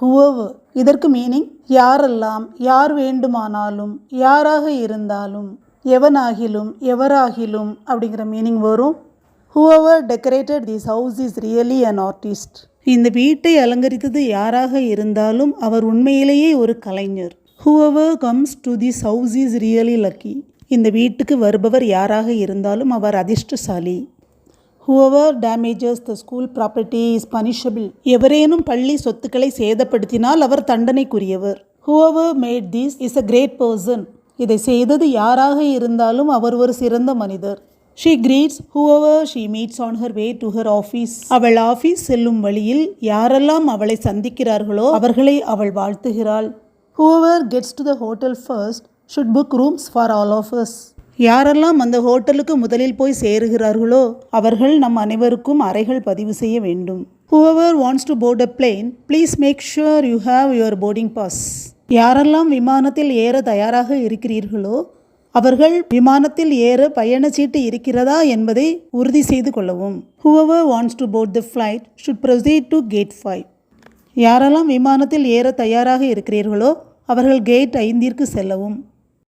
ஹுவவு. இதற்கு மீனிங் யாரெல்லாம் யார் வேண்டுமானாலும் யாராக இருந்தாலும் எவனாகிலும் எவராகிலும் அப்படிங்கிற மீனிங் வரும். Whoever decorated this house is really an artist இந்த வீட்டை அலங்கரித்தது யாராக இருந்தாலும் அவர் உண்மையிலேயே ஒரு கலைஞர். Whoever comes to this house is really lucky இந்த வீட்டுக்கு வருபவர் யாராக இருந்தாலும் அவர் அதிர்ஷ்டசாலி. Whoever damages the school property is punishable எவரேனும் பள்ளி சொத்துக்களை சேதப்படுத்தினால் அவர் தண்டனைக்குரியவர் whoever made this is a great person இதை செய்தது யாராக இருந்தாலும் அவர் ஒரு சிறந்த மனிதர் she greets whoever she meets on her way to her office அவள் ஆஃபீஸ் செல்லும் வழியில் யாரெல்லாம் அவளை சந்திக்கிறார்களோ அவர்களை அவள் வாழ்த்துகிறாள் whoever gets to the hotel first should book rooms for all of us யாரெல்லாம் அந்த ஹோட்டலுக்கு முதலில் போய் சேருகிறார்களோ அவர்கள் நம் அனைவருக்கும் அறைகள் பதிவு செய்ய வேண்டும். Whoever wants to board a plane please make sure you have your boarding pass யாரெல்லாம் விமானத்தில் ஏற தயாராக இருக்கிறீர்களோ அவர்கள் விமானத்தில் ஏற பயணச்சீட்டு இருக்கிறதா என்பதை உறுதி செய்து கொள்ளவும். Whoever wants to board the flight should proceed to gate five யாரெல்லாம் விமானத்தில் ஏற தயாராக இருக்கிறீர்களோ அவர்கள் கேட் ஐந்திற்கு செல்லவும்.